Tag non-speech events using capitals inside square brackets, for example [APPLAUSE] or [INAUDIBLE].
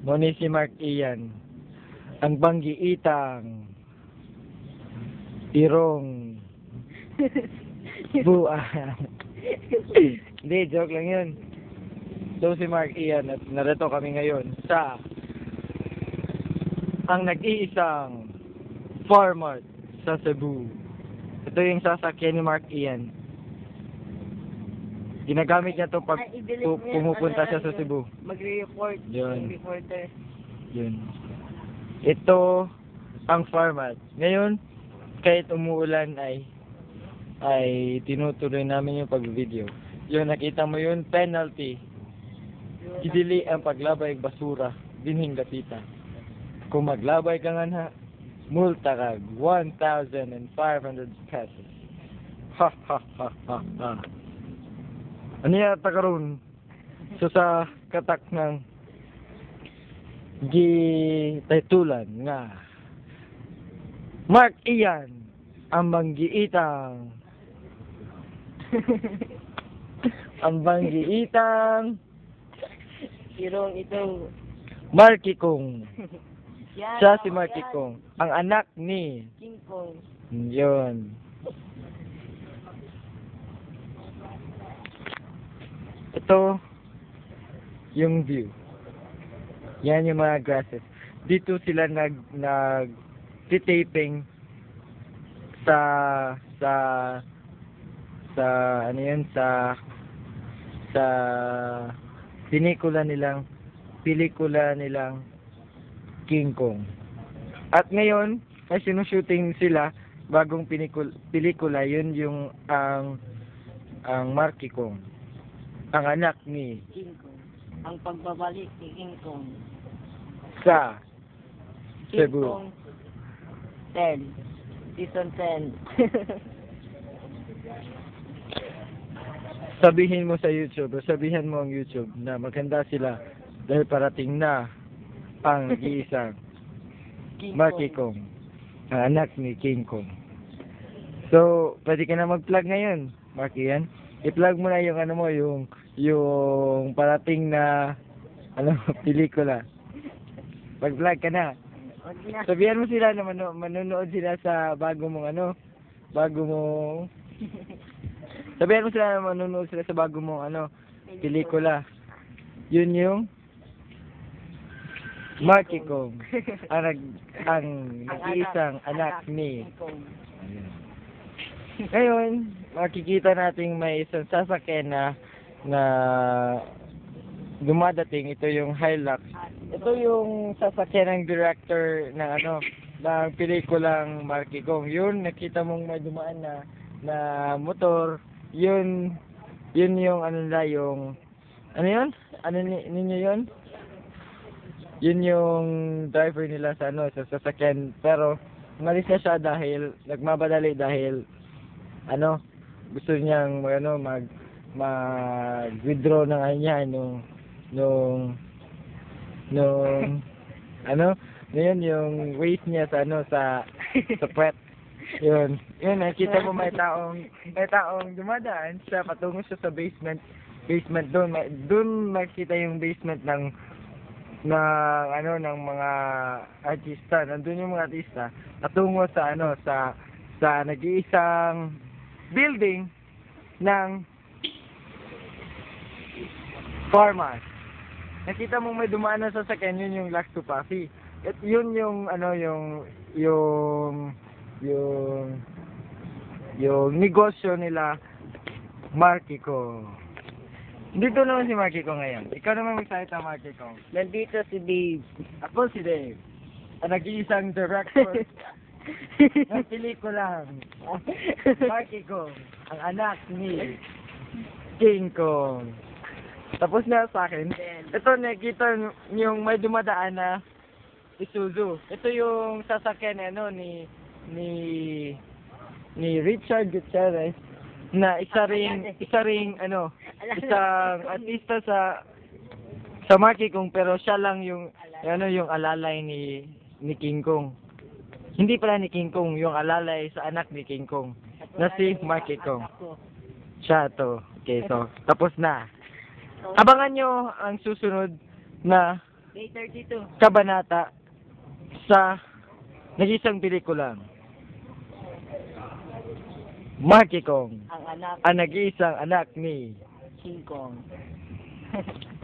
Muni si Mark Ian. Ang banggiitang irong [LAUGHS] buwan. Hindi, joke lang yun. So si Mark Ian at narito kami ngayon sa ang nag-iisang farmer sa Cebu. Ito yung sasakyan ni Mark Ian. Ginagamit niya to pag Ay, pu- pumupunta siya sa Cebu. Magre-report. Yun. Reporter. Yun. Ito ang format. Ngayon, kahit umuulan ay ay tinutuloy namin yung pag-video. Yun, nakita mo yun, penalty. Idili ang paglabay basura, dinhing gatita. Kung maglabay ka nga na, multa ka 1,500 pesos. Ha ha ha ha ha. Ano yata karon? So sa katak ng gi titulan nga Mark Ian ang manggiitang [LAUGHS] ang banggiitang Irong ito. Marky Kong. [LAUGHS] Siya si oh, Marky. Kong. Ang anak ni King Kong. Yun. Ito, yung view. Yan yung mga grasses. Dito sila nag, nag, taping sa, sa, sa, ano yun, sa, sa, pinikula nilang, pelikula nilang King Kong. At ngayon, may sinushooting sila bagong pinikul pelikula, yun yung ang ang Marky Kong. Ang anak ni King Kong. Ang pagbabalik ni King Kong. sa King Cebu. Kong 10. Season 10. [LAUGHS] Sabihin mo sa YouTube, o sabihin mo ang YouTube na maganda sila dahil parating na ang [LAUGHS] nag-iisang King Marky Kong. Ang anak ni King Kong. So, pwede ka na mag-plug ngayon, Marky yan. I-plug mo na yung ano mo, yung yung parating na ano, [LAUGHS] pelikula. Mag-plug ka na. Sabihan mo sila na manu- manunood sila sa bago mong ano, bago mong [LAUGHS] Sabihan mo sila na manunood sila sa bago mong ano, pelikula. Yun yung Marky Kong. [LAUGHS] Ang nag ang nag-iisang anak ni. Ngayon, makikita nating may isang sasakyan na na dumadating. Ito yung Hilux. Ito yung sasakyan ng director ng ano, ng pelikulang Marky Kong. Yun, nakita mong may dumaan na na motor. Yun, yun yung ano nila, yung ano yun? Ano ni, ninyo yun? Yun yung driver nila sa ano, sa sasakyan. Pero, umalis na siya dahil, nagmamadali dahil, ano, gusto niyang, ano, mag, mag-withdraw ng ano niya, nung, nung, nung, [LAUGHS] ano, yun, yung waste niya sa, ano, sa, sa puwet. Yun. Yun, nakita mo may taong, may taong dumadaan siya, patungo siya sa basement, basement doon, may, doon makita yung basement ng, ng, ano, ng mga artista, nandun yung mga artista, patungo sa, ano, sa, sa nag-iisang building ng farmers. Nakita mo may dumaan na sasakyan, yun yung Lux to Puffy. At yun yung, ano, yung, yung, yung, yung negosyo nila, Marky ko. Dito naman si Marky ko ngayon. Ikaw naman magsalita, Marky ko. Nandito si Dave. Ako si Dave. Ang nag-iisang director [LAUGHS] ng pelikulang Marky Kong, ang anak ni King Kong. Tapos na sa akin. Ito, nakita yung may dumadaan na Isuzu. Ito yung sasakyan ano ni ni ni Richard Gutierrez na isa ring isa ring ano [LAUGHS] isang artista sa sa Marky Kong pero siya lang yung ano yung alalay ni ni King Kong. Hindi pala ni King Kong, yung alalay sa anak ni King Kong. Na si Marky Kong. Siya to. Okay, so [LAUGHS] tapos na. Abangan nyo ang susunod na Day 32. kabanata sa nag-isang pelikulang Marky Kong, Ang anak ang nag-iisang anak ni King Kong. [LAUGHS]